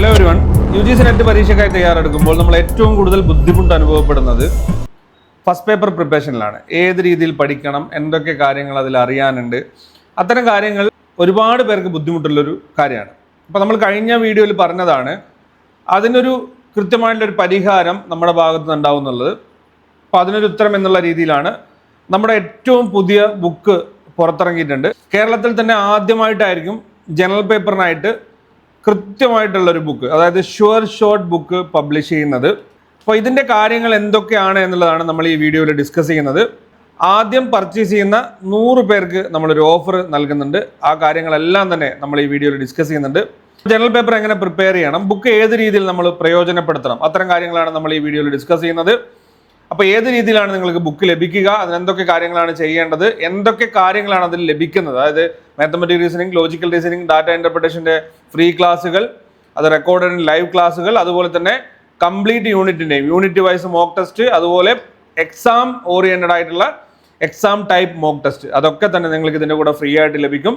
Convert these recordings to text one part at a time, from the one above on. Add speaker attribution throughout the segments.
Speaker 1: Hello ഒരുവൺ U G C net പരീക്ഷയ്ക്കായി തയ്യാറെടുക്കുമ്പോൾ നമ്മൾ ഏറ്റവും കൂടുതൽ ബുദ്ധിമുട്ട് അനുഭവപ്പെടുന്നത് ഫസ്റ്റ് പേപ്പർ പ്രിപ്പറേഷനിലാണ് ഏത് രീതിയിൽ പഠിക്കണം എന്തൊക്കെ കാര്യങ്ങൾ അതിൽ അറിയാനുണ്ട് അത്തരം കാര്യങ്ങൾ ഒരുപാട് പേർക്ക് ബുദ്ധിമുട്ടുള്ളൊരു കാര്യമാണ്. അപ്പോൾ നമ്മൾ കഴിഞ്ഞ വീഡിയോയിൽ പറഞ്ഞതാണ് അതിനൊരു കൃത്യമായിട്ടുള്ളൊരു പരിഹാരം നമ്മുടെ ഭാഗത്ത് നിന്ന് ഉണ്ടാവും എന്നുള്ളത്. അപ്പോൾ അതിനൊരു ഉത്തരം എന്നുള്ള രീതിയിലാണ് നമ്മുടെ ഏറ്റവും പുതിയ ബുക്ക് പുറത്തിറങ്ങിയിട്ടുണ്ട്. കേരളത്തിൽ തന്നെ ആദ്യമായിട്ടായിരിക്കും ജനറൽ പേപ്പറിനായിട്ട് കൃത്യമായിട്ടുള്ള ഒരു ബുക്ക് അതായത് ഷുവർ ഷോർട്ട് ബുക്ക് പബ്ലിഷ് ചെയ്യുന്നത്. അപ്പോൾ ഇതിന്റെ കാര്യങ്ങൾ എന്തൊക്കെയാണ് എന്നുള്ളതാണ് നമ്മൾ ഈ വീഡിയോയിൽ ഡിസ്കസ് ചെയ്യുന്നത്. ആദ്യം പർച്ചേസ് ചെയ്യുന്ന നൂറ് പേർക്ക് നമ്മളൊരു ഓഫർ നൽകുന്നുണ്ട്. ആ കാര്യങ്ങളെല്ലാം തന്നെ നമ്മൾ ഈ വീഡിയോയിൽ ഡിസ്കസ് ചെയ്യുന്നുണ്ട്. ജനറൽ പേപ്പർ എങ്ങനെ പ്രിപ്പയർ ചെയ്യണം? ബുക്ക് ഏത് രീതിയിൽ നമ്മൾ പ്രയോജനപ്പെടുത്തണം? അത്തരം കാര്യങ്ങളാണ് നമ്മൾ ഈ വീഡിയോയിൽ ഡിസ്കസ് ചെയ്യുന്നത്. അപ്പോൾ ഏത് രീതിയിലാണ് നിങ്ങൾക്ക് ബുക്ക് ലഭിക്കുക? അതിന് എന്തൊക്കെ കാര്യങ്ങളാണ് ചെയ്യേണ്ടത്? എന്തൊക്കെ കാര്യങ്ങളാണ് അതിൽ ലഭിക്കുന്നത്? അതായത് mathematic reasoning logical reasoning data ഇന്റർപ്രിട്ടേഷന്റെ free ക്ലാസ്സുകൾ അത് റെക്കോർഡഡ് ലൈവ് ക്ലാസ്സുകൾ അതുപോലെ തന്നെ കംപ്ലീറ്റ് യൂണിറ്റിന്റെയും യൂണിറ്റ് വൈസ് മോക്ക് ടെസ്റ്റ് അതുപോലെ എക്സാം ഓറിയന്റഡ് ആയിട്ടുള്ള എക്സാം ടൈപ്പ് മോക്ക് ടെസ്റ്റ് അതൊക്കെ തന്നെ നിങ്ങൾക്ക് ഇതിന്റെ കൂടെ ഫ്രീ ആയിട്ട് ലഭിക്കും.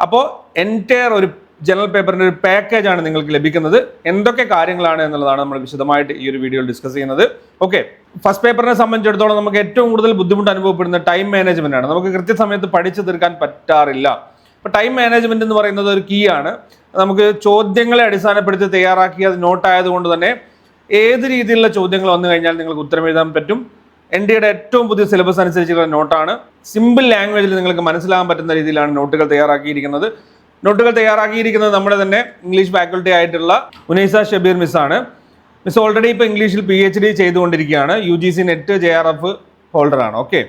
Speaker 1: അപ്പോൾ എന്റയർ ഒരു ജനറൽ പേപ്പറിന്റെ ഒരു പാക്കേജാണ് നിങ്ങൾക്ക് ലഭിക്കുന്നത്. എന്തൊക്കെ കാര്യങ്ങളാണ് എന്നുള്ളതാണ് നമ്മൾ വിശദമായിട്ട് ഈ ഒരു വീഡിയോയിൽ ഡിസ്കസ് ചെയ്യുന്നത്. ഓക്കെ ഫസ്റ്റ് പേപ്പറിനെ സംബന്ധിച്ചിടത്തോളം നമുക്ക് ഏറ്റവും കൂടുതൽ ബുദ്ധിമുട്ട് അനുഭവപ്പെടുന്ന ടൈം മാനേജ്മെന്റ് ആണ്. നമുക്ക് കൃത്യസമയത്ത് പഠിച്ചു തീർക്കാൻ പറ്റാറില്ല. അപ്പോൾ ടൈം മാനേജ്മെന്റ് എന്ന് പറയുന്നത് ഒരു കീ ആണ്. നമുക്ക് ചോദ്യങ്ങളെ അടിസ്ഥാനപ്പെടുത്തി തയ്യാറാക്കി അത് നോട്ട് ആയതുകൊണ്ട് തന്നെ ഏത് രീതിയിലുള്ള ചോദ്യങ്ങൾ വന്നു കഴിഞ്ഞാൽ നിങ്ങൾക്ക് ഉത്തരം എഴുതാൻ പറ്റും. എൻ ഡിയുടെ ഏറ്റവും പുതിയ സിലബസ് അനുസരിച്ചുള്ള നോട്ടാണ് സിമ്പിൾ ലാംഗ്വേജിൽ നിങ്ങൾക്ക് മനസ്സിലാകാൻ പറ്റുന്ന രീതിയിലാണ് നോട്ടുകൾ തയ്യാറാക്കിയിരിക്കുന്നത്. നോട്ടുകൾ തയ്യാറാക്കിയിരിക്കുന്നത് നമ്മുടെ തന്നെ ഇംഗ്ലീഷ് ഫാക്കൽറ്റി ആയിട്ടുള്ള ഉനൈസ ഷബീർ മിസ്സാണ് മിസ് ഓൾറെഡി ഇപ്പോൾ ഇംഗ്ലീഷിൽ പി എച്ച് ഡി ചെയ്തുകൊണ്ടിരിക്കുകയാണ്. U G C net J R F ഹോൾഡറാണ് okay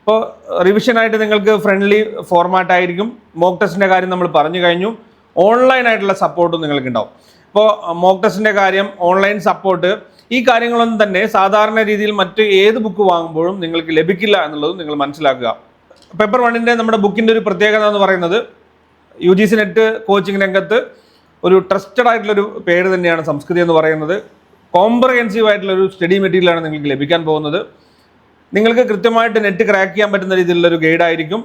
Speaker 1: അപ്പോൾ റിവിഷനായിട്ട് നിങ്ങൾക്ക് ഫ്രണ്ട്ലി ഫോർമാറ്റ് ആയിരിക്കും. മോക്ക് ടെസ്റ്റിന്റെ കാര്യം നമ്മൾ പറഞ്ഞു കഴിഞ്ഞു. ഓൺലൈൻ ആയിട്ടുള്ള സപ്പോർട്ടും നിങ്ങൾക്ക് ഉണ്ടാവും. ഇപ്പോൾ മോക്ക് ടെസ്റ്റിന്റെ കാര്യം ഓൺലൈൻ സപ്പോർട്ട് ഈ കാര്യങ്ങളൊന്നും തന്നെ സാധാരണ രീതിയിൽ മറ്റ് ഏത് ബുക്ക് വാങ്ങുമ്പോഴും നിങ്ങൾക്ക് ലഭിക്കില്ല എന്നുള്ളതും നിങ്ങൾ മനസ്സിലാക്കുക. പേപ്പർ വണ്ണിന്റെ നമ്മുടെ ബുക്കിന്റെ ഒരു പ്രത്യേകത എന്ന് പറയുന്നത് U G C net coaching രംഗത്ത് ഒരു ട്രസ്റ്റഡ് ആയിട്ടുള്ളൊരു പേര് തന്നെയാണ് സംസ്കൃതി എന്ന് പറയുന്നത്. കോംപ്രഹെൻസീവ് ആയിട്ടുള്ളൊരു സ്റ്റഡി മെറ്റീരിയലാണ് നിങ്ങൾക്ക് ലഭിക്കാൻ പോകുന്നത്. നിങ്ങൾക്ക് കൃത്യമായിട്ട് നെറ്റ് ക്രാക്ക് ചെയ്യാൻ പറ്റുന്ന രീതിയിലുള്ളൊരു ഗൈഡായിരിക്കും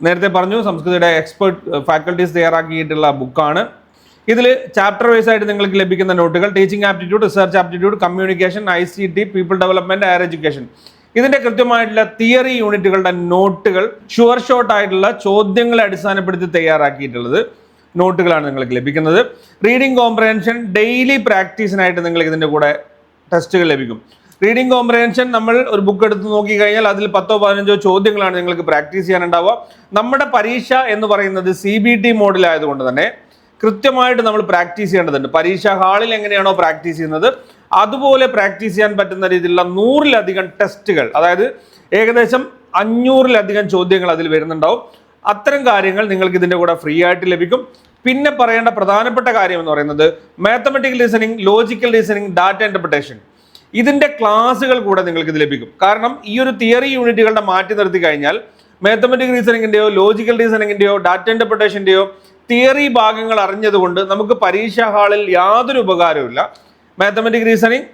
Speaker 1: നേരത്തെ പറഞ്ഞു സംസ്കൃതിയുടെ എക്സ്പേർട്ട് ഫാക്കൽറ്റീസ് തയ്യാറാക്കിയിട്ടുള്ള ബുക്കാണ് ഇതിൽ ചാപ്റ്റർ വൈസ് ആയിട്ട് നിങ്ങൾക്ക് ലഭിക്കുന്ന നോട്ടുകൾ teaching aptitude research aptitude communication I C T people development higher education ഇതിന്റെ കൃത്യമായിട്ടുള്ള തിയറി യൂണിറ്റുകളുടെ നോട്ടുകൾ ഷുവർ ഷോട്ട് ആയിട്ടുള്ള ചോദ്യങ്ങളെ അടിസ്ഥാനപ്പെടുത്തി തയ്യാറാക്കിയിട്ടുള്ളത് നോട്ടുകളാണ് നിങ്ങൾക്ക് ലഭിക്കുന്നത്. റീഡിംഗ് കോംപ്രഹെൻഷൻ ഡെയിലി പ്രാക്ടീസിനായിട്ട് നിങ്ങൾക്ക് ഇതിന്റെ കൂടെ ടെസ്റ്റുകൾ ലഭിക്കും. റീഡിംഗ് കോംപ്രഹെൻഷൻ നമ്മൾ ഒരു ബുക്ക് എടുത്ത് നോക്കി കഴിഞ്ഞാൽ അതിൽ പത്തോ പതിനഞ്ചോ ചോദ്യങ്ങളാണ് നിങ്ങൾക്ക് പ്രാക്ടീസ് ചെയ്യാനുണ്ടാവുക. നമ്മുടെ പരീക്ഷ എന്ന് പറയുന്നത് സി ബി ടി മോഡലായതുകൊണ്ട് തന്നെ കൃത്യമായിട്ട് നമ്മൾ പ്രാക്ടീസ് ചെയ്യേണ്ടതുണ്ട്. പരീക്ഷാ ഹാളിൽ എങ്ങനെയാണോ പ്രാക്ടീസ് ചെയ്യുന്നത് അതുപോലെ പ്രാക്ടീസ് ചെയ്യാൻ പറ്റുന്ന രീതിയിലുള്ള നൂറിലധികം ടെസ്റ്റുകൾ അതായത് ഏകദേശം അഞ്ഞൂറിലധികം ചോദ്യങ്ങൾ അതിൽ വരുന്നുണ്ടാവും. അത്തരം കാര്യങ്ങൾ നിങ്ങൾക്ക് ഇതിന്റെ കൂടെ ഫ്രീ ആയിട്ട് ലഭിക്കും. പിന്നെ പറയേണ്ട പ്രധാനപ്പെട്ട കാര്യം എന്ന് പറയുന്നത് mathematical reasoning logical reasoning data interpretation ഇതിന്റെ ക്ലാസ്സുകൾ കൂടെ നിങ്ങൾക്ക് ഇത് ലഭിക്കും. കാരണം ഈ ഒരു തിയറി യൂണിറ്റുകളുടെ മാറ്റി നിർത്തി കഴിഞ്ഞാൽ മാത്തമെറ്റിക് റീസണിങ്ങിന്റെയോ ലോജിക്കൽ റീസണിങ്ങിന്റെയോ ഡാറ്റ ഇന്റർപ്രിട്ടേഷന്റെയോ തിയറി ഭാഗങ്ങൾ അറിഞ്ഞതുകൊണ്ട് നമുക്ക് പരീക്ഷാ ഹാളിൽ യാതൊരു ഉപകാരവുമില്ല മാത്തമെറ്റിക് റീസണിങ്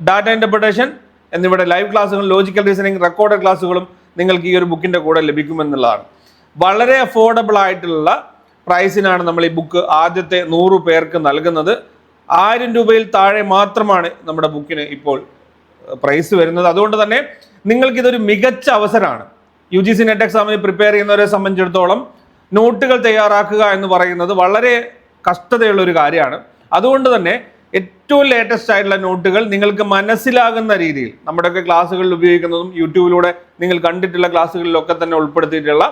Speaker 1: ഡാറ്റ ഇന്റർപ്രിട്ടേഷൻ എന്നിവയുടെ ലൈവ് ക്ലാസ്സുകളും ലോജിക്കൽ റീസണിങ് റെക്കോർഡഡ് ക്ലാസ്സുകളും നിങ്ങൾക്ക് ഈ ഒരു ബുക്കിന്റെ കൂടെ ലഭിക്കുമെന്നുള്ളതാണ്. വളരെ അഫോർഡബിൾ ആയിട്ടുള്ള പ്രൈസിനാണ് നമ്മൾ ഈ ബുക്ക് ആദ്യത്തെ നൂറ് പേർക്ക് നൽകുന്നത്. ആയിരം രൂപയിൽ താഴെ മാത്രമാണ് നമ്മുടെ ബുക്കിന് ഇപ്പോൾ പ്രൈസ് വരുന്നത്. അതുകൊണ്ട് തന്നെ നിങ്ങൾക്കിതൊരു മികച്ച അവസരമാണ്. യു ജി സി നെറ്റ് എക്സാമിന് പ്രിപ്പയർ ചെയ്യുന്നവരെ സംബന്ധിച്ചിടത്തോളം നോട്ടുകൾ തയ്യാറാക്കുക എന്ന് പറയുന്നത് വളരെ കഷ്ടതയുള്ള ഒരു കാര്യമാണ്. അതുകൊണ്ട് തന്നെ ഏറ്റവും ലേറ്റസ്റ്റ് ആയിട്ടുള്ള നോട്ടുകൾ നിങ്ങൾക്ക് മനസ്സിലാകുന്ന രീതിയിൽ നമ്മുടെയൊക്കെ ക്ലാസ്സുകളിൽ ഉപയോഗിക്കുന്നതും യൂട്യൂബിലൂടെ നിങ്ങൾ കണ്ടിട്ടുള്ള ക്ലാസ്സുകളിലൊക്കെ തന്നെ ഉൾപ്പെടുത്തിയിട്ടുള്ള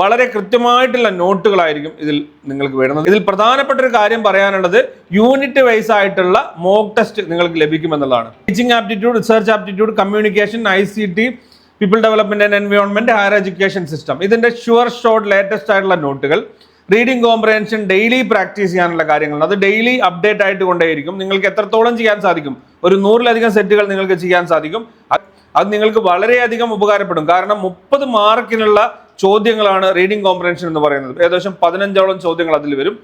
Speaker 1: വളരെ കൃത്യമായിട്ടുള്ള നോട്ടുകളായിരിക്കും ഇതിൽ നിങ്ങൾക്ക് വരുന്നത് ഇതിൽ പ്രധാനപ്പെട്ട ഒരു കാര്യം പറയാനുള്ളത് യൂണിറ്റ് വൈസ് ആയിട്ടുള്ള മോക്ക് ടെസ്റ്റ് നിങ്ങൾക്ക് ലഭിക്കുമെന്നുള്ളതാണ്. Teaching aptitude research aptitude communication I people development and environment higher education system ഇതിന്റെ ഷുവർ ഷോർട്ട് ലേറ്റസ്റ്റ് ആയിട്ടുള്ള നോട്ടുകൾ റീഡിംഗ് കോംപ്രഹെൻഷൻ ഡെയിലി പ്രാക്ടീസ് ചെയ്യാനുള്ള കാര്യങ്ങൾ. അത് ഡെയിലി അപ്ഡേറ്റ് ആയിട്ട് കൊണ്ടേയിരിക്കും. നിങ്ങൾക്ക് എത്രത്തോളം ചെയ്യാൻ സാധിക്കും? ഒരു നൂറിലധികം സെറ്റുകൾ നിങ്ങൾക്ക് ചെയ്യാൻ സാധിക്കും. അത് നിങ്ങൾക്ക് വളരെയധികം ഉപകാരപ്പെടും. കാരണം മുപ്പത് മാർക്കിനുള്ള ചോദ്യങ്ങളാണ് റീഡിംഗ് കോംപ്രഹെൻഷൻ എന്ന് പറയുന്നത്. ഏകദേശം പതിനഞ്ചോളം ചോദ്യങ്ങൾ അതിൽ വരും.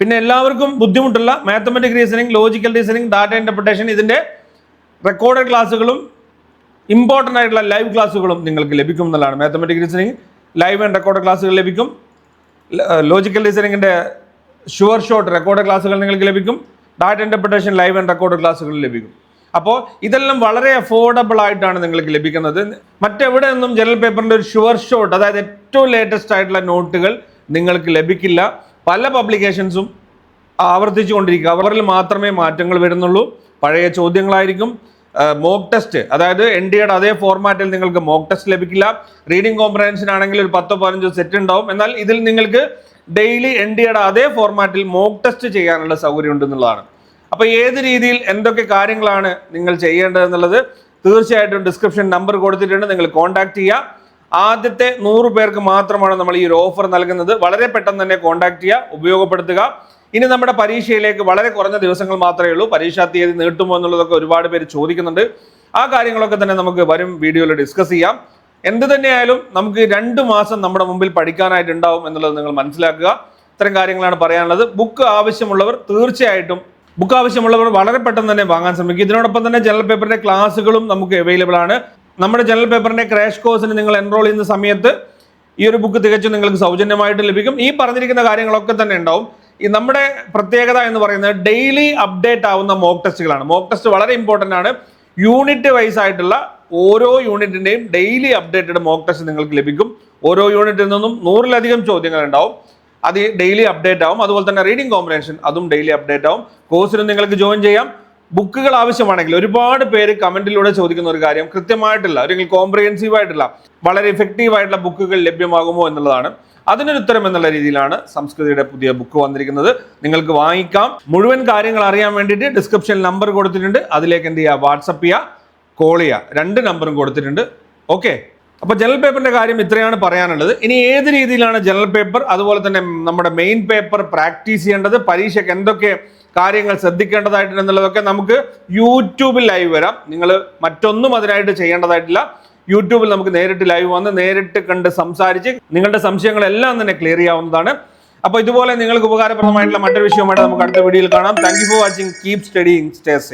Speaker 1: പിന്നെ എല്ലാവർക്കും ബുദ്ധിമുട്ടുള്ള mathematic reasoning logical reasoning data interpretation ഇതിന്റെ റെക്കോർഡഡ് ക്ലാസ്സുകളും ഇമ്പോർട്ടന്റ് ആയിട്ടുള്ള ലൈവ് ക്ലാസ്സുകളും നിങ്ങൾക്ക് ലഭിക്കും എന്നുള്ളതാണ് mathematic reasoning live and record ക്ലാസ്സുകൾ ലഭിക്കും. ലോജിക്കൽ റീസണിങ്ങിന്റെ ഷുവർ ഷോട്ട് റെക്കോർഡ് ക്ലാസ്സുകൾ നിങ്ങൾക്ക് ലഭിക്കും. Data interpretation live and record ക്ലാസ്സുകൾ ലഭിക്കും. അപ്പോൾ ഇതെല്ലാം വളരെ അഫോർഡബിൾ ആയിട്ടാണ് നിങ്ങൾക്ക് ലഭിക്കുന്നത്. മറ്റെവിടെ നിന്നും ജനറൽ പേപ്പറിന്റെ ഒരു ഷുവർ ഷോട്ട് അതായത് ഏറ്റവും ലേറ്റസ്റ്റ് ആയിട്ടുള്ള നോട്ടുകൾ നിങ്ങൾക്ക് ലഭിക്കില്ല. പല പബ്ലിക്കേഷൻസും ആവർത്തിച്ചു കൊണ്ടിരിക്കുക അവരിൽ മാത്രമേ മാറ്റങ്ങൾ വരുന്നുള്ളൂ. പഴയ ചോദ്യങ്ങളായിരിക്കും. മോക്ക് ടെസ്റ്റ് അതായത് എൻ ഡി എയുടെ അതേ ഫോർമാറ്റിൽ നിങ്ങൾക്ക് മോക്ക് ടെസ്റ്റ് ലഭിക്കില്ല. റീഡിംഗ് കോംപ്രഹൻഷനാണെങ്കിൽ ഒരു പത്തോ പതിനഞ്ചോ സെറ്റ് ഉണ്ടാവും. എന്നാൽ ഇതിൽ നിങ്ങൾക്ക് ഡെയിലി എൻ ഡി എയുടെ അതേ ഫോർമാറ്റിൽ മോക്ക് ടെസ്റ്റ് ചെയ്യാനുള്ള സൗകര്യം ഉണ്ടെന്നുള്ളതാണ്. അപ്പോൾ ഏത് രീതിയിൽ എന്തൊക്കെ കാര്യങ്ങളാണ് നിങ്ങൾ ചെയ്യേണ്ടതെന്നുള്ളത് തീർച്ചയായിട്ടും ഡിസ്ക്രിപ്ഷൻ നമ്പർ കൊടുത്തിട്ടുണ്ട്. നിങ്ങൾ കോൺടാക്ട് ചെയ്യുക. ആദ്യത്തെ നൂറ് പേർക്ക് മാത്രമാണ് നമ്മൾ ഈ ഒരു ഓഫർ നൽകുന്നത്. വളരെ പെട്ടെന്ന് തന്നെ കോൺടാക്ട് ചെയ്യുക. ഉപയോഗപ്പെടുത്തുക. ഇനി നമ്മുടെ പരീക്ഷയിലേക്ക് വളരെ കുറഞ്ഞ ദിവസങ്ങൾ മാത്രമേ ഉള്ളൂ. പരീക്ഷാ തീയതി നീട്ടുമോ എന്നുള്ളതൊക്കെ ഒരുപാട് പേര് ചോദിക്കുന്നുണ്ട്. ആ കാര്യങ്ങളൊക്കെ തന്നെ നമുക്ക് വരും വീഡിയോയിൽ ഡിസ്കസ് ചെയ്യാം. എന്ത് തന്നെയായാലും നമുക്ക് രണ്ട് മാസം നമ്മുടെ മുമ്പിൽ പഠിക്കാനായിട്ട് ഉണ്ടാവും എന്നുള്ളത് നിങ്ങൾ മനസ്സിലാക്കുക. ഇത്തരം കാര്യങ്ങളാണ് പറയാനുള്ളത്. ബുക്ക് ആവശ്യമുള്ളവർ തീർച്ചയായിട്ടും ബുക്ക് ആവശ്യമുള്ളവർ വളരെ പെട്ടെന്ന് തന്നെ വാങ്ങാൻ ശ്രമിക്കും. ഇതിനോടൊപ്പം തന്നെ ജനറൽ പേപ്പറിന്റെ ക്ലാസ്സുകളും നമുക്ക് അവൈലബിൾ ആണ്. നമ്മുടെ ജനറൽ പേപ്പറിന്റെ ക്രാഷ് കോഴ്സിന് നിങ്ങൾ എൻറോൾ ചെയ്യുന്ന സമയത്ത് ഈ ഒരു ബുക്ക് തികച്ചും നിങ്ങൾക്ക് സൗജന്യമായിട്ട് ലഭിക്കും. ഈ പറഞ്ഞിരിക്കുന്ന കാര്യങ്ങളൊക്കെ തന്നെ ഉണ്ടാവും. ഈ നമ്മുടെ പ്രത്യേകത എന്ന് പറയുന്നത് ഡെയിലി അപ്ഡേറ്റ് ആവുന്ന മോക്ക് ടെസ്റ്റുകളാണ് മോക്ക് ടെസ്റ്റ് വളരെ ഇമ്പോർട്ടന്റ് ആണ്. യൂണിറ്റ് വൈസ് ആയിട്ടുള്ള ഓരോ യൂണിറ്റിന്റെയും ഡെയിലി അപ്ഡേറ്റഡ് മോക്ക് ടെസ്റ്റ് നിങ്ങൾക്ക് ലഭിക്കും. ഓരോ യൂണിറ്റിൽ നിന്നും നൂറിലധികം ചോദ്യങ്ങൾ ഉണ്ടാവും അത് ഡെയിലി അപ്ഡേറ്റ് ആവും. അതുപോലെ തന്നെ റീഡിംഗ് കോമ്പിനേഷൻ അതും ഡെയിലി അപ്ഡേറ്റ് ആവും. കോഴ്സിന് നിങ്ങൾക്ക് ജോയിൻ ചെയ്യാം. ബുക്കുകൾ ആവശ്യമാണെങ്കിൽ ഒരുപാട് പേര് കമന്റിലൂടെ ചോദിക്കുന്ന ഒരു കാര്യം കൃത്യമായിട്ടുള്ള അല്ലെങ്കിൽ കോംപ്രിഹെൻസീവ് ആയിട്ടുള്ള വളരെ ഇഫക്റ്റീവ് ആയിട്ടുള്ള ബുക്കുകൾ ലഭ്യമാകുമോ എന്നുള്ളതാണ്. അതിനൊരു ഉത്തരം എന്നുള്ള രീതിയിലാണ് സംസ്കൃതിയുടെ പുതിയ ബുക്ക് വന്നിരിക്കുന്നത്. നിങ്ങൾക്ക് വാങ്ങിക്കാം. മുഴുവൻ കാര്യങ്ങൾ അറിയാൻ വേണ്ടിയിട്ട് ഡിസ്ക്രിപ്ഷനിൽ നമ്പർ കൊടുത്തിട്ടുണ്ട്. അതിലേക്ക് എന്ത് ചെയ്യുക? വാട്സപ്പ് ചെയ്യുക കോൾ ചെയ്യുക. രണ്ട് നമ്പറും കൊടുത്തിട്ടുണ്ട്. ഓക്കെ. അപ്പോൾ ജനറൽ പേപ്പറിന്റെ കാര്യം ഇത്രയാണ് പറയാനുള്ളത്. ഇനി ഏത് രീതിയിലാണ് ജനറൽ പേപ്പർ? അതുപോലെ തന്നെ നമ്മുടെ മെയിൻ പേപ്പർ പ്രാക്ടീസ് ചെയ്യേണ്ടത് പരീക്ഷയ്ക്ക് എന്തൊക്കെ കാര്യങ്ങൾ ശ്രദ്ധിക്കേണ്ടതായിട്ടുണ്ട് എന്നുള്ളതൊക്കെ നമുക്ക് യൂട്യൂബിൽ ലൈവ് വരാം. നിങ്ങൾ മറ്റൊന്നും അതിനായിട്ട് ചെയ്യേണ്ടതായിട്ടില്ല. യൂട്യൂബിൽ നമുക്ക് നേരിട്ട് ലൈവ് വന്ന് നേരിട്ട് കണ്ട് സംസാരിച്ച് നിങ്ങളുടെ സംശയങ്ങളെല്ലാം തന്നെ ക്ലിയർ ചെയ്യാവുന്നതാണ്. അപ്പോൾ ഇതുപോലെ നിങ്ങൾക്ക് ഉപകാരപ്രദമായിട്ടുള്ള മറ്റൊരു വിഷയമായിട്ട് നമുക്ക് അടുത്ത വീഡിയോയിൽ കാണാം. Thank for watching keep studying stay safe